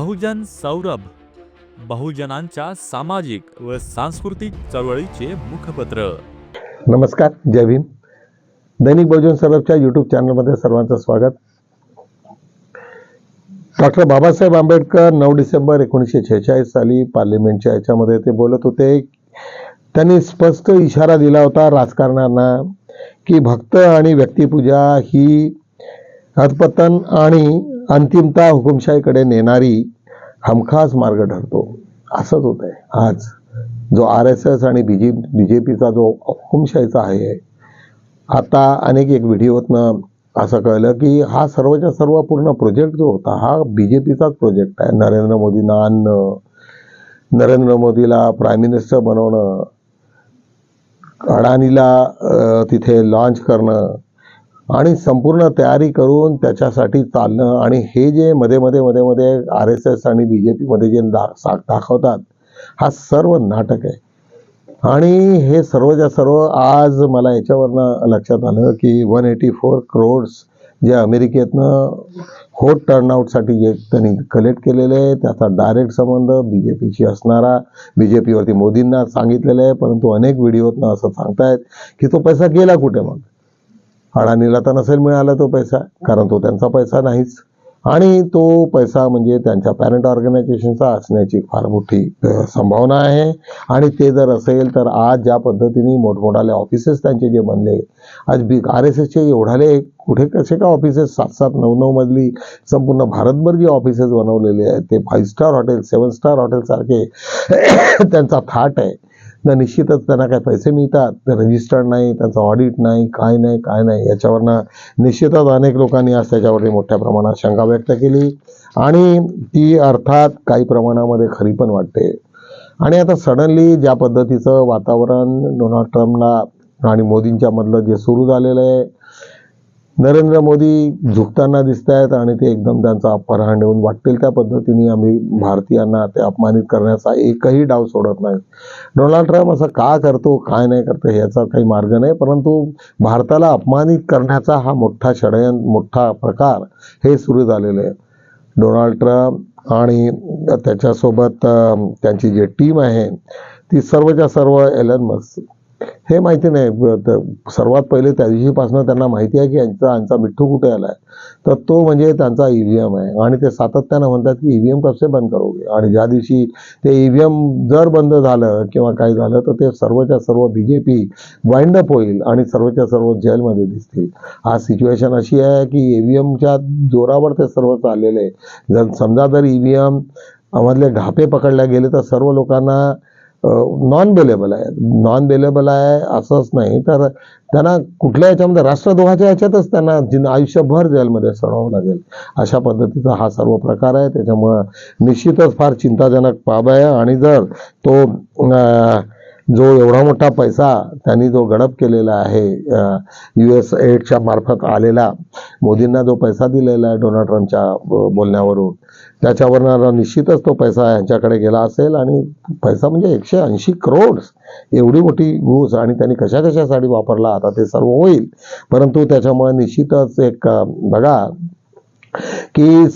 बहुजन सौरभ बहुजनांच्या सामाजिक व सांस्कृतिक चळवळीचे मुखपत्र. नमस्कार जय भीम. दैनिक बहुजन सौरभच्या यूट्यूब चॅनलमध्ये सर्वांचं स्वागत. डॉक्टर बाबासाहेब आंबेडकर नऊ डिसेंबर एकोणीसशे छेचाळीस साली पार्लिमेंटच्या याच्यामध्ये ते बोलत होते. त्यांनी स्पष्ट इशारा दिला होता राजकारण्यांना की भक्त आणि व्यक्तिपूजा ही अधपतन आणि अंतिमता हुकुमशाहीकडे नेणारी हमखास मार्ग ठरतो. असंच होत आहे आज जो आर एस एस आणि बी जे बी जे पीचा जो हुकुमशाहीचा आहे आता अनेक एक व्हिडिओतनं असं कळलं की हा सर्वच्या सर्व पूर्ण प्रोजेक्ट जो होता हा बी जे पीचाच प्रोजेक्ट आहे. नरेंद्र मोदींना आणणं नरेंद्र मोदीला प्राईम मिनिस्टर बनवणं अडाणीला तिथे लॉन्च करणं आणि संपूर्ण तयारी करून त्याच्यासाठी चालणं आणि हे जे मध्ये मध्ये मध्ये मध्ये आर एस एस आणि बी जे पीमध्ये जे दा दाखवतात हा सर्व नाटक आहे. आणि हे सर्वच्या सर्व आज मला याच्यावरनं लक्षात आलं की वन एटी फोर क्रोड्स जे अमेरिकेतनं होट टर्नआउटसाठी जे त्यांनी कलेक्ट केलेले आहे त्याचा डायरेक्ट संबंध बी जे पीशी असणारा बी जे पीवरती मोदींना सांगितलेलं आहे परंतु अनेक व्हिडिओतनं असं सांगतायत की तो पैसा गेला कुठे मग? अडाणीला तर नसेल मिळाला तो पैसा कारण तो त्यांचा पैसा नाहीच. आणि तो पैसा म्हणजे त्यांच्या पॅरेंट ऑर्गनायझेशनचा असण्याची फार मोठी संभावना आहे. आणि ते जर असेल तर आज ज्या पद्धतीने मोठमोठाले ऑफिसेस त्यांचे जे बनले आज बी आर एस एसचे एवढाले कुठे कसे का ऑफिसेस सात सात नऊ नऊ मधली संपूर्ण भारतभर जे ऑफिसेस बनवलेले आहेत ते five star hotel seven star hotel सारखे त्यांचा थाट आहे. तर निश्चितच त्यांना काय पैसे मिळतात ते रजिस्टर्ड नाही त्यांचं ऑडिट नाही काय नाही काय नाही याच्यावरनं निश्चितच अनेक लोकांनी आज त्याच्यावरती मोठ्या प्रमाणात शंका व्यक्त केली. आणि ती अर्थात काही प्रमाणामध्ये खरी पण वाटते. आणि आता सडनली ज्या पद्धतीचं वातावरण डोनाल्ड ट्रम्पला आणि मोदींच्या मधलं जे सुरू झालेलं आहे नरेंद्र मोदी झुकताना दिसत आहेत आणि ते एकदम त्यांचा अपहरण नेऊन वाटतील त्या पद्धतीने आम्ही भारतीयांना ते अपमानित करण्याचा एकही डाव सोडत नाही डोनाल्ड ट्रम्प असं का करतो काय नाही करतो याचा काही मार्ग नाही परंतु भारताला अपमानित करण्याचा हा मोठा षडयंत्र मोठा प्रकार हे सुरू झालेलं आहे. डोनाल्ड ट्रम्प आणि त्याच्यासोबत त्यांची जी टीम आहे ती सर्वच्या सर्व एलन मस्क हे माहिती नाही. सर्वात पहिले त्या दिवशीपासून त्यांना माहिती आहे की यांचा यांचा मिठ्ठू कुठे आलाय. तर तो म्हणजे त्यांचा ईव्हीएम आहे. आणि ते सातत्यानं म्हणतात की ईव्हीएम कसे बंद करोगे? आणि ज्या दिवशी ते ईव्हीएम जर बंद झालं किंवा काही झालं तर ते सर्वच्या सर्व B J P wind up होईल आणि सर्वच्या सर्व जेलमध्ये दिसतील. आज सिच्युएशन अशी आहे की ईव्हीएमच्या जोरावर ते सर्व चाललेले आहे. जर समजा जर ईव्हीएम मधले घापे पकडले गेले तर सर्व लोकांना नॉन बेलेबल आहे. नॉन बेलेबल आहे असंच नाही तर त्यांना कुठल्या याच्यामध्ये राष्ट्रद्रोहाच्या याच्यातच त्यांना जिन आयुष्यभर जेलमध्ये सडावं लागेल. अशा पद्धतीचा हा सर्व प्रकार आहे. त्याच्यामुळं निश्चितच फार चिंताजनक बाब आहे. आणि जर तो जो एवढा मोठा पैसा त्यांनी जो गडप केलेला आहे यू एस एडच्या मार्फत आलेला मोदींना जो पैसा दिलेला आहे डोनाल्ड ट्रम्पच्या बोलण्यावरून त्याच्यावरनं निश्चितच तो पैसा यांच्याकडे गेला असेल आणि पैसा म्हणजे एकशे ऐंशी करोड्स एवढी मोठी घूस आणि त्यांनी कशा कशासाठी वापरला आता ते सर्व होईल. परंतु त्याच्यामुळे निश्चितच एक बघा की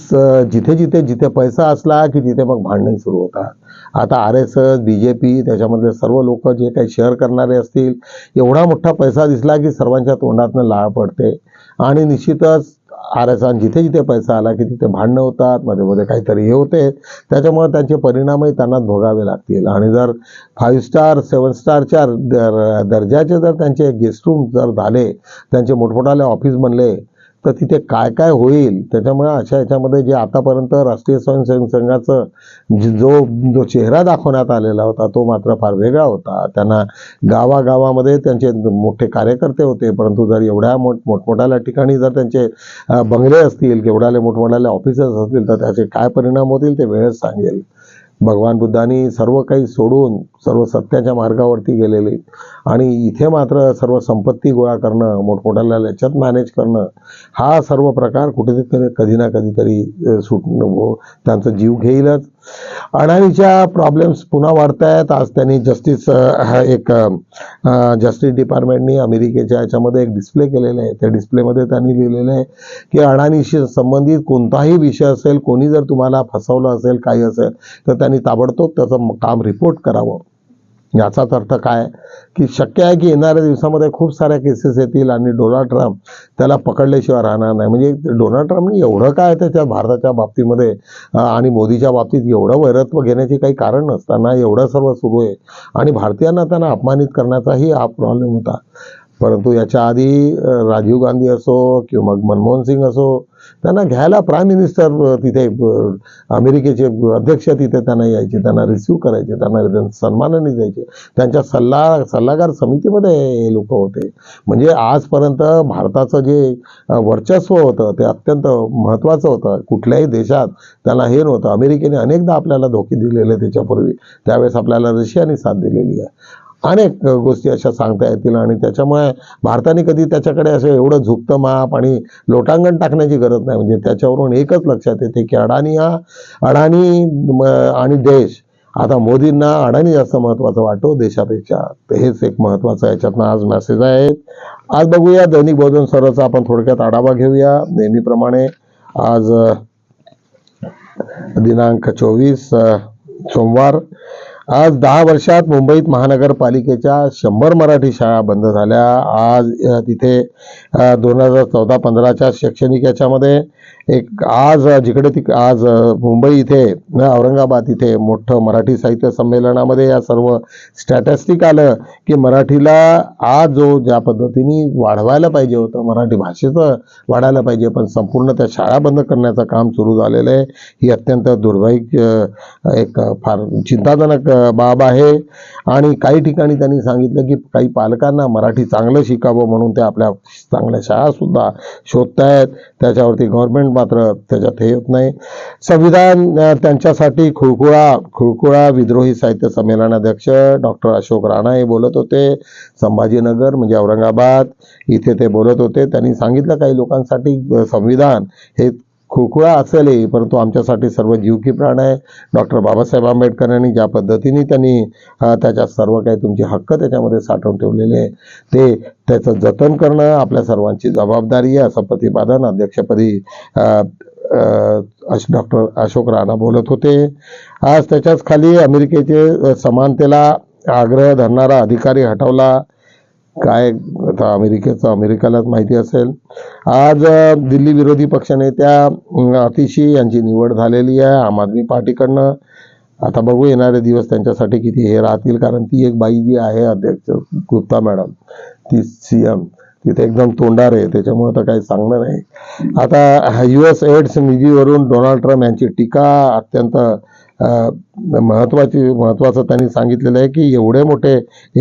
जिथे जिथे जिथे पैसा असला की तिथे मग भांडण सुरू होतात. आता R S S B J P त्याच्यामधले सर्व लोक जे काही शेअर करणारे असतील एवढा मोठा पैसा दिसला की सर्वांच्या तोंडातनं लाळ पडते. आणि निश्चितच आर जिथे जिथे पैसा आला की तिथे भांडणं होतात मध्ये मध्ये काहीतरी हे होते. त्याच्यामुळे त्यांचे परिणामही त्यांना भोगावे लागतील. आणि जर फाईव्ह स्टार सेवन स्टारच्या दर दर्जाचे जर त्यांचे गेस्ट रूम जर झाले त्यांचे मोठमोठाले ऑफिस बनले तर तिथे काय काय होईल त्याच्यामुळे अशा याच्यामध्ये जे आतापर्यंत राष्ट्रीय स्वयंसेवक संघाचं जो जो चेहरा दाखवण्यात आलेला होता तो मात्र फार वेगळा होता. त्यांना गावागावामध्ये त्यांचे मोठे कार्यकर्ते होते परंतु जर एवढ्या मोठ मोठमोठ्याल्या ठिकाणी जर त्यांचे बंगले असतील केवढ्याले मोठमोठ्याले ऑफिसेस असतील तर त्याचे काय परिणाम होतील ते वेळच सांगेल. भगवान बुद्धांनी सर्व काही सोडून सर्व सत्याच्या मार्गावरती गेलेले. आणि इथे मात्र सर्व संपत्ती गोळा करणं मोठमोठ्याला याच्यात मॅनेज करणं हा सर्व प्रकार कुठेतरी कधी ना कधीतरी सुट हो, त्यांचा जीव घेईलच. अडाणीच्या प्रॉब्लेम्स पुन्हा वाढत आहेत आज त्यांनी जस्टिस एक जस्टिस डिपार्टमेंटनी अमेरिकेच्या याच्यामध्ये एक डिस्प्ले केलेलं आहे. त्या डिस्प्लेमध्ये त्यांनी लिहिलेलं आहे की अडाणीशी संबंधित कोणताही विषय असेल कोणी जर तुम्हाला फसवलं असेल काही असेल तर त्यांनी ताबडतोब त्याचं काम रिपोर्ट करावं. याचाच अर्थ काय? की शक्य आहे की येणाऱ्या दिवसामध्ये खूप साऱ्या केसेस येतील आणि डोनाल्ड ट्रम्प त्याला पकडल्याशिवाय राहणार नाही. म्हणजे डोनाल्ड ट्रम्पने एवढं काय त्याच्या भारताच्या बाबतीमध्ये आणि मोदीच्या बाबतीत एवढं वैरत्व घेण्याचे काही कारण नसताना एवढं सर्व सुरू आहे. आणि भारतीयांना त्यांना अपमानित करण्याचाही हा प्रॉब्लेम होता. परंतु याच्या आधी राजीव गांधी असो किंवा मग मनमोहन सिंग असो त्यांना घ्यायला प्राईम मिनिस्टर तिथे अमेरिकेचे अध्यक्ष तिथे त्यांना यायचे त्यांना रिसिव्ह करायचे त्यांना सन्मानाने द्यायचे. त्यांच्या सल्ला सल्लागार समितीमध्ये हे लोक होते. म्हणजे आजपर्यंत भारताचं जे वर्चस्व होतं ते अत्यंत महत्त्वाचं होतं. कुठल्याही देशात त्यांना हे नव्हतं. अमेरिकेने अनेकदा आपल्याला धोके दिलेले त्याच्यापूर्वी. त्यावेळेस आपल्याला रशियाने साथ दिलेली आहे. अनेक गोष्टी अशा सांगता येतील आणि त्याच्यामुळे भारताने कधी त्याच्याकडे असं एवढं झुकतं माप आणि लोटांगण टाकण्याची गरज नाही. म्हणजे त्याच्यावरून एकच लक्षात येते की अडाणी हा अडाणी आणि देश. आता मोदींना अडाणी जास्त महत्वाचं वाटतो. देशापेक्षा हेच एक महत्वाचं याच्यातनं आज मेसेज आहे. आज बघूया दैनिक बहुजन सरचा आपण थोडक्यात आढावा घेऊया. नेहमीप्रमाणे आज दिनांक चोवीस सोमवार आज दहा वर्षात मुंबईत महानगरपालिकेच्या शंभर मराठी शाळा बंद झाल्या. आज तिथे दोन हजार चौदा पंधराच्या शैक्षणिक याच्यामध्ये एक आज जिकडे तिक आज मुंबई इथे न, औरंगाबाद इथे मोठं मराठी साहित्य संमेलनामध्ये या सर्व स्टॅटिस्टिक आलं की मराठीला आज जो ज्या पद्धतीने वाढवायला पाहिजे होतं मराठी भाषेचं वाढायला पाहिजे पण संपूर्ण त्या शाळा बंद करण्याचं काम सुरू झालेलं आहे ही अत्यंत दुर्भाग्य एक फार चिंताजनक बाब आहे. आणि काही ठिकाणी त्यांनी सांगितलं की काही पालकांना मराठी चांगलं शिकावं म्हणून ते आपल्या चांगल्या शाळासुद्धा शोधतायत. त्याच्यावरती गव्हर्नमेंट मात्र त्याच्यात हे होत नाही. संविधान त्यांच्यासाठी खुळकुळा खुळकुळा विद्रोही साहित्य संमेलनाध्यक्ष डॉक्टर अशोक राणा हे बोलत होते. संभाजीनगर म्हणजे औरंगाबाद इथे ते बोलत होते. त्यांनी सांगितलं काही लोकांसाठी संविधान हे खुळखुळा असेलही परंतु आमच्यासाठी सर्व जीव की प्राण आहे. डॉक्टर बाबासाहेब आंबेडकर यांनी ज्या पद्धतीने त्यांनी त्याच्यात सर्व काही तुमचे हक्क त्याच्यामध्ये साठवून ठेवलेले आहे ते त्याचं जतन करणं आपल्या सर्वांची जबाबदारी आहे असं प्रतिपादन अध्यक्षपदी अश- डॉक्टर अशोक राणा बोलत होते. आज त्याच्याच खाली अमेरिकेचे समानतेला आग्रह धरणारा अधिकारी हटवला. काय आता अमेरिकेचं अमेरिकेलाच माहिती असेल. आज दिल्ली विरोधी पक्षनेत्या त्या अतिशी यांची निवड झालेली आहे आम आदमी पार्टीकडनं. आता बघू येणारे दिवस त्यांच्यासाठी किती हे राहतील कारण ती एक बाई जी आहे अध्यक्ष गुप्ता मॅडम ती सी एम तिथे एकदम तोंडार आहे त्याच्यामुळे तर काही सांगणं नाही. आता यू एस एड्स निधीवरून डोनाल्ड ट्रम्प यांची टीका अत्यंत महत्त्वाची महत्त्वाचं महत्वाचं त्यांनी सांगितलेलं आहे की एवढे मोठे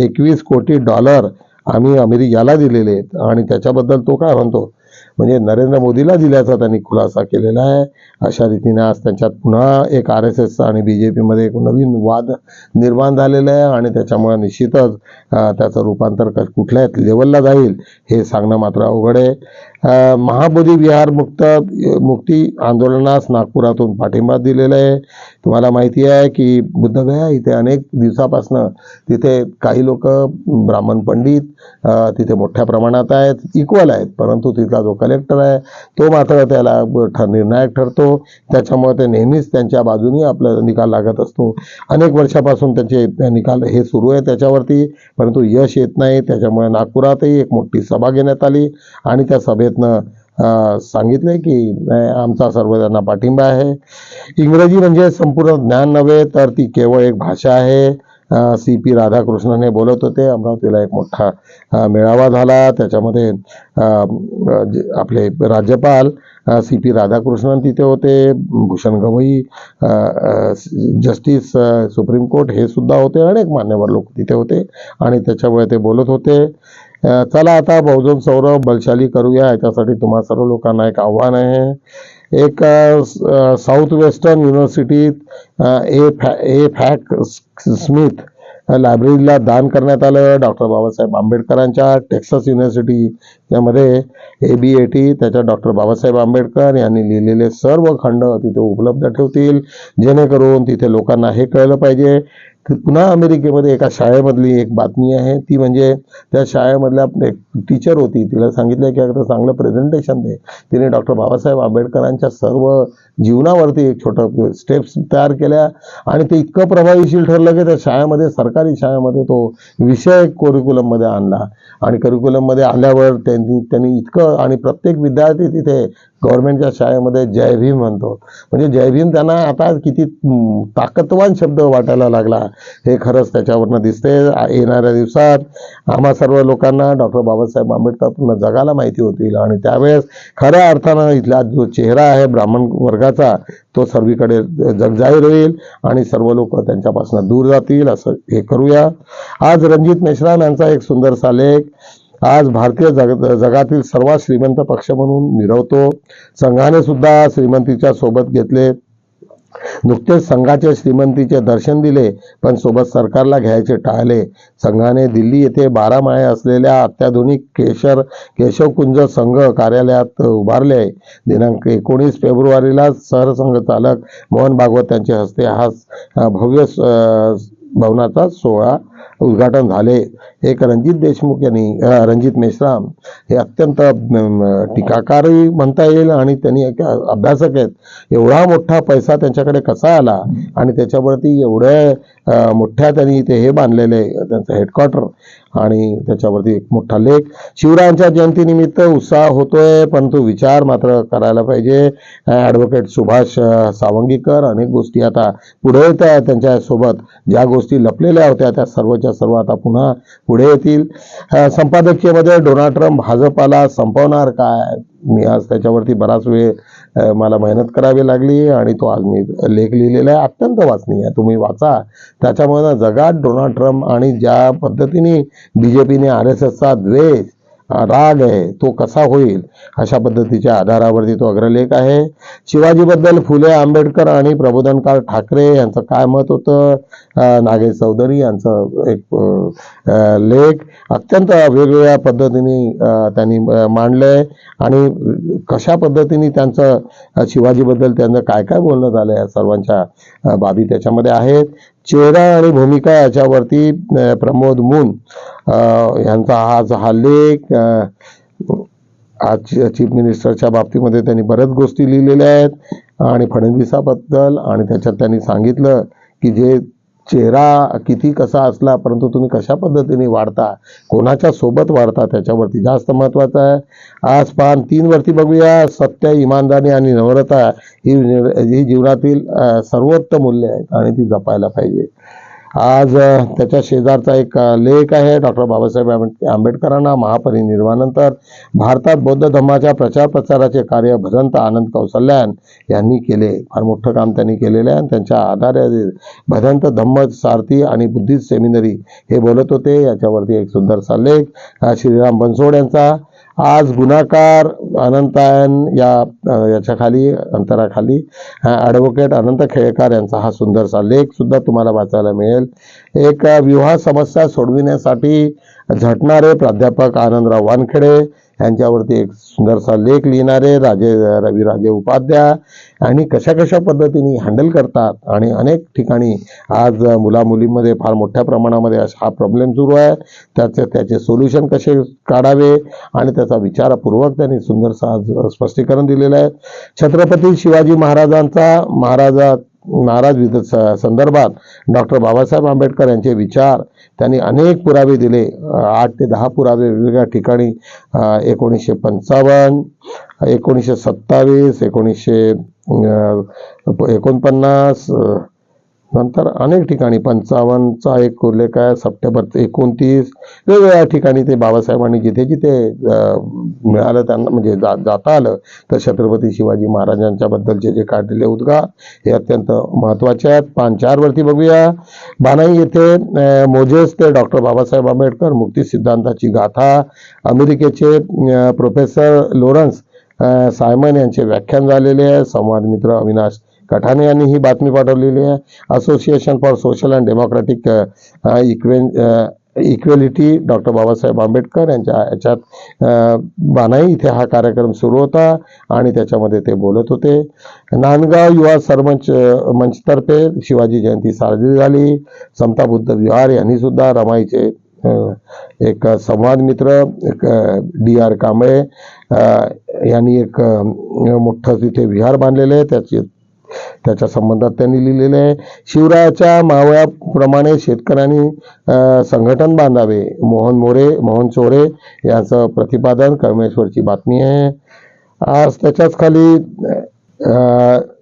एकवीस कोटी डॉलर आम्ही अमेरिकेला दिलेले आहेत आणि त्याच्याबद्दल तो काय म्हणतो? म्हणजे नरेंद्र मोदीला दिल्याचा त्यांनी खुलासा केलेला आहे. अशा रीतीने आज त्यांच्यात पुन्हा एक आर एस एस आणि बी जे पीमध्ये एक नवीन वाद निर्माण झालेला आहे आणि त्याच्यामुळे निश्चितच त्याचं रूपांतर क- कुठल्या लेवलला जाईल हे सांगणं मात्र अवघड आहे. महाबोधी विहार मुक्त मुक्ती आंदोलनास नागपुरातून पाठिंबा दिलेला आहे. तुम्हाला माहिती आहे की बुद्धगया इथे अनेक दिवसापासनं तिथे काही लोक ब्राह्मण पंडित तिथे मोठ्या प्रमाणात आहेत इक्वल आहेत परंतु तिथला जो कलेक्टर आहे तो मात्र त्याला ठर निर्णायक ठरतो. त्याच्यामुळे ते नेहमीच त्यांच्या बाजूनी आपला निकाल लागत असतो. अनेक वर्षापासून त्याचे निकाल हे सुरू आहे त्याच्यावरती परंतु यश येत नाही. त्याच्यामुळे नागपुरातही एक मोठी सभा घेण्यात आली आणि त्या सभेतनं सांगितले की आमचा सर्व त्यांना पाठिंबा आहे. इंग्रजी म्हणजे संपूर्ण ज्ञान नव्हे तर ती केवळ एक भाषा आहे. सी पी राधाकृष्णने बोलत होते. अमरावतीला एक मोठा मेळावा झाला. त्याच्यामध्ये आपले राज्यपाल सी पी राधाकृष्णन तिथे होते. Bhushan Gavai justice supreme court हे सुद्धा होते. अनेक मान्यवर लोक तिथे होते आणि त्याच्यामुळे ते बोलत होते. चला आता बहुजन सौरभ बलशाली करूया. याच्यासाठी तुम्हा सर्व लोकांना एक आव्हान आहे. एक साऊथ वेस्टर्न युनिव्हर्सिटीत ए फॅ ए फॅक स्मिथ लायब्ररीला दान करण्यात आलं. डॉक्टर बाबासाहेब आंबेडकरांच्या टेक्सास युनिव्हर्सिटी यामध्ये ए बी ए टी त्याच्या डॉक्टर बाबासाहेब आंबेडकर यांनी लिहिलेले सर्व खंड तिथे उपलब्ध ठेवतील. जेणेकरून तिथे लोकांना हे कळलं पाहिजे. पुन्हा अमेरिकेमध्ये एका शाळेमधली एक बातमी आहे. ती म्हणजे त्या शाळेमधल्या एक टीचर होती. तिला सांगितलं की आता चांगलं प्रेझेंटेशन दे. तिने डॉक्टर बाबासाहेब आंबेडकरांच्या सर्व जीवनावरती एक छोटं स्टेप्स तयार केल्या आणि ते इतकं प्रभावीशील ठरलं की त्या शाळेमध्ये सरकारी शाळेमध्ये तो विषय करिक्युलममध्ये आणला. आणि करिक्युलममध्ये आल्यावर त्यांनी त्यांनी इतकं आणि प्रत्येक विद्यार्थी तिथे गव्हर्नमेंटच्या शाळेमध्ये जय भीम म्हणतो. म्हणजे जय भीम त्यांना आता किती ताकदवान शब्द वाटायला लागला. हे खरंच त्याच्यावरनं दिसते येणाऱ्या दिवसात आम्हा सर्व लोकांना डॉक्टर बाबासाहेब आंबेडकर पूर्ण जगाला माहिती होतील. आणि त्यावेळेस खऱ्या अर्थानं इथला जो चेहरा आहे ब्राह्मण वर्गाचा तो सर्वीकडे जगजाहीर होईल आणि सर्व लोक त्यांच्यापासून दूर जातील असं हे करूया. आज रणजित मेश्राम यांचा एक सुंदरसा लेख आज भारतीय जग जगातील सर्वात श्रीमंत पक्ष म्हणून मिरवतो. संघाने सुद्धा श्रीमंतीच्या सोबत घेतले. नुकतेच संघाच्या श्रीमंतीचे दर्शन दिले पण सोबत सरकारला घ्यायचे टाळले. संघाने दिल्ली येथे बारा माया असलेल्या अत्याधुनिक केशर केशवकुंज संघ कार्यालयात उभारले. आहे दिनांक एकोणीस फेब्रुवारीला सरसंघ चालक मोहन भागवत यांच्या हस्ते हा भव्य भवनाचा सोहळा उद्घाटन झाले. एक रणजित देशमुख यांनी रणजित मेश्राम हे अत्यंत टीकाकारही म्हणता येईल आणि त्यांनी एक अभ्यासक आहेत. एवढा मोठा पैसा त्यांच्याकडे कसा आला? आणि त्याच्यावरती एवढ्या मोठ्या त्यांनी ते हे बांधलेले त्यांचं हेडक्वार्टर आणि त्याच्यावरती एक मोठा लेख. शिवरायांच्या जयंतीनिमित्त उत्साह होतोय परंतु विचार मात्र करायला पाहिजे. ॲडव्होकेट सुभाष सावंगीकर अनेक गोष्टी आता पुढे येत आहेत त्यांच्यासोबत. ज्या गोष्टी लपलेल्या होत्या त्या सर्वच्या सर्व आता पुन्हा पुढे येतील. संपादकीयमध्ये डोनाल्ड ट्रम्प भाजपाला संपवणार काय? मी आज त्याच्यावरती बराच वेळ मला मेहनत करावी लागली आणि तो आज मी लेख लिहिलेला आहे अत्यंत वाचनीय तुम्ही वाचा. त्याच्यामुळे जगात डोनाल्ड ट्रम्प आणि ज्या पद्धतीने बी जे पीने आर एस एसचा द्वेष राग आहे तो कसा होईल? अशा पद्धतीच्या आधारावरती तो अग्रलेख आहे. शिवाजीबद्दल फुले आंबेडकर आणि प्रबोधनकार ठाकरे यांचं काय मत होतं? नागेश चौधरी यांचं एक लेख. अत्यंत वेगवेगळ्या पद्धतीने त्यांनी मांडलं मांडलंय. आणि कशा पद्धतीने त्यांचं शिवाजीबद्दल त्यांचं काय काय बोलणं झालं या सर्वांच्या बाबी त्याच्यामध्ये आहेत. चेहरा आणि भूमिका याच्यावरती प्रमोद मून यांचा हा हा लेख आज चीफ मिनिस्टरच्या बाबतीमध्ये त्यांनी बऱ्याच गोष्टी लिहिलेल्या आहेत. आणि फडणवीसाबद्दल आणि त्याच्यात त्यांनी सांगितलं की जे चेहरा किती कसा असला परंतु तुम्ही कशा पद्धतीने वाढता कोणाच्या सोबत वाढता त्याच्यावरती जास्त महत्त्वाचं आहे. आज पान तीन वरती बघूया सत्य इमानदारी आणि नम्रता ही ही जीवनातील सर्वोत्तम मूल्य आहेत आणि ती जपायला पाहिजे. आज त्याच्या शेजारचा एक लेख आहे. डॉक्टर बाबासाहेब आंबेड- आंबेडकरांना महापरिनिर्वाणानंतर भारतात बौद्ध धर्माच्या प्रचार प्रसाराचे कार्य भदंत आनंद कौसल्यान यांनी केले. फार मोठं काम त्यांनी केलेलं आहे. आणि त्यांच्या आधारे भदंत धम्म सारथी आणि बुद्धिस्ट सेमिनरी हे बोलत होते. याच्यावरती एक सुंदरसा लेख श्रीराम बनसोड यांचा. आज गुन्हाकार अनंतायन या याच्याखाली अंतराखाली ॲडव्होकेट अनंत खेळकर यांचा हा सुंदरसा लेखसुद्धा तुम्हाला वाचायला मिळेल. एक विवाह समस्या सोडविण्यासाठी झटणारे प्राध्यापक आनंदराव वानखेडे यांच्यावरती एक सुंदरसा लेख लिहिणारे राजे रविराजे उपाध्याय आणि कशा कशा पद्धतीने हँडल करतात आणि अनेक ठिकाणी आज मुलामुलींमध्ये फार मोठ्या प्रमाणामध्ये हा प्रॉब्लेम सुरू आहे. त्याचे त्याचे सोल्युशन कसे काढावे आणि त्याचा विचारपूर्वक त्यांनी सुंदरसा आज स्पष्टीकरण दिलेलं आहे. छत्रपती शिवाजी महाराजांचा महाराजा महाराज विध स- संदर्भात डॉक्टर बाबासाहेब आंबेडकर यांचे विचार त्यांनी अनेक पुरावे दिले. आठ ते दहा पुरावे वेगवेगळ्या ठिकाणी एकोणीसशे पंचावन्न एकोणीसशे सत्तावीस एकोणीसशे एकोणपन्नास नंतर अनेक ठिकाणी पंचावन्नचा एक उल्लेख आहे सप्टेंबर एकोणतीस. वेगवेगळ्या ठिकाणी ते बाबासाहेबांनी जिथे जिथे मिळालं त्यांना म्हणजे जा जाता आलं तर छत्रपती शिवाजी महाराजांच्या बद्दलचे जे काढलेले उद्गार हे अत्यंत महत्त्वाचे आहेत. पान चारवरती बघूया. बानाई येथे मोजेस ते डॉक्टर बाबासाहेब आंबेडकर मुक्ती सिद्धांताची गाथा अमेरिकेचे प्रोफेसर लोरन्स सायमन यांचे व्याख्यान झालेले आहे. संवाद मित्र अविनाश कठाणे यांनी ही बातमी पाठवलेली आहे. Association for social and democratic इक्वेन equality doctor Babasaheb Ambedkar यांच्या याच्यात बानाई इथे हा कार्यक्रम सुरू होता आणि त्याच्यामध्ये ते बोलत होते. नांदगाव युवा सरमंच मंचतर्फे शिवाजी जयंती साजरी झाली. समता बुद्ध विहार यांनी सुद्धा रमाईचे एक संवाद मित्र एक डी आर कांबळे यांनी एक मोठं तिथे विहार बांधलेले आहे. त्याची त्याच्या संबंधात त्यांनी लिहिलेले आहे शिवरायाच्या मावळ्याप्रमाणे शेतकऱ्यांनी संघटन बांधावे. मोहन मोरे मोहन चोरे यांचं प्रतिपादन कळमेश्वरची बातमी आहे. आज त्याच्याच खाली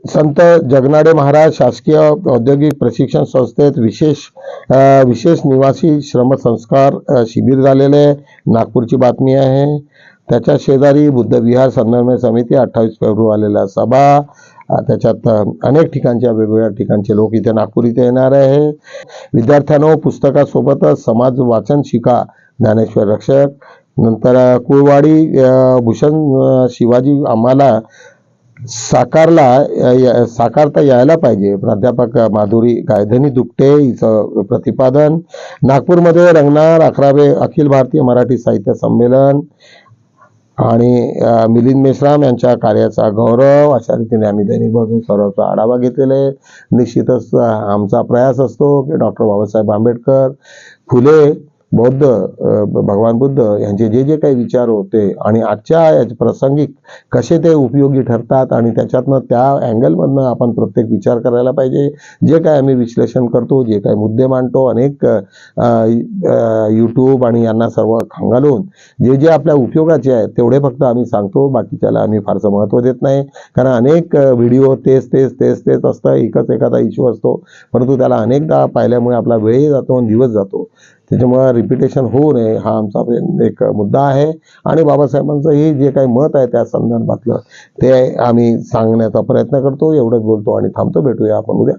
संत जगनाडे महाराज शासकीय औद्योगिक प्रशिक्षण संस्थेत विशेष विशेष निवासी श्रमसंस्कार अ, शिबिर झालेले नागपूरची बातमी आहे. त्याच्या शेजारी बुद्धविहार समन्वय समिती अठ्ठावीस फेब्रुवारीला सभा त्याच्यात अनेक ठिकाणच्या वेगवेगळ्या ठिकाणचे लोक इथे नागपूर इथे येणार आहे. विद्यार्थ्यांनो पुस्तकासोबतच समाज वाचन शिका ज्ञानेश्वर रक्षक. नंतर कुळवाडी भूषण शिवाजी आम्हाला साकारला साकारता यायला पाहिजे. प्राध्यापक माधुरी गायधनी दुपटे हिचं प्रतिपादन. नागपूरमध्ये रंगणार अकरावे अखिल भारतीय मराठी साहित्य संमेलन. आणि मिलिंद मेश्राम यांच्या कार्याचा गौरव अशा रीतीने आम्ही दैनिक बाजून सर्वचा आढावा घेतलेला आहे. निश्चितच आमचा प्रयास असतो की डॉक्टर बाबासाहेब आंबेडकर फुले बौद्ध भगवान बुद्ध यांचे जे जे काही विचार होते आणि आजच्या प्रासंगिक प्रसंगिक कसे ते उपयोगी ठरतात आणि त्याच्यातनं त्या अँगलमधनं आपण प्रत्येक विचार करायला पाहिजे. जे काय आम्ही विश्लेषण करतो जे काय मुद्दे मांडतो अनेक यूट्यूब आणि यांना सर्व खांगालून जे जे आपल्या उपयोगाचे आहेत तेवढे फक्त आम्ही सांगतो. बाकीच्याला आम्ही फारसं महत्त्व देत नाही. कारण अनेक व्हिडिओ तेच तेच तेच तेच असतं. एकच एखादा इश्यू असतो. परंतु त्याला अनेकदा पाहिल्यामुळे आपला वेळही जातो आणि दिवस जातो. त्याच्यामुळे रिपिटेशन होऊ नये हा आमचा एक मुद्दा आहे. आणि बाबासाहेबांचं हे जे काही मत आहे त्या संदर्भातलं ते आम्ही सांगण्याचा प्रयत्न करतो. एवढंच बोलतो आणि थांबतो. भेटूया आपण उद्या.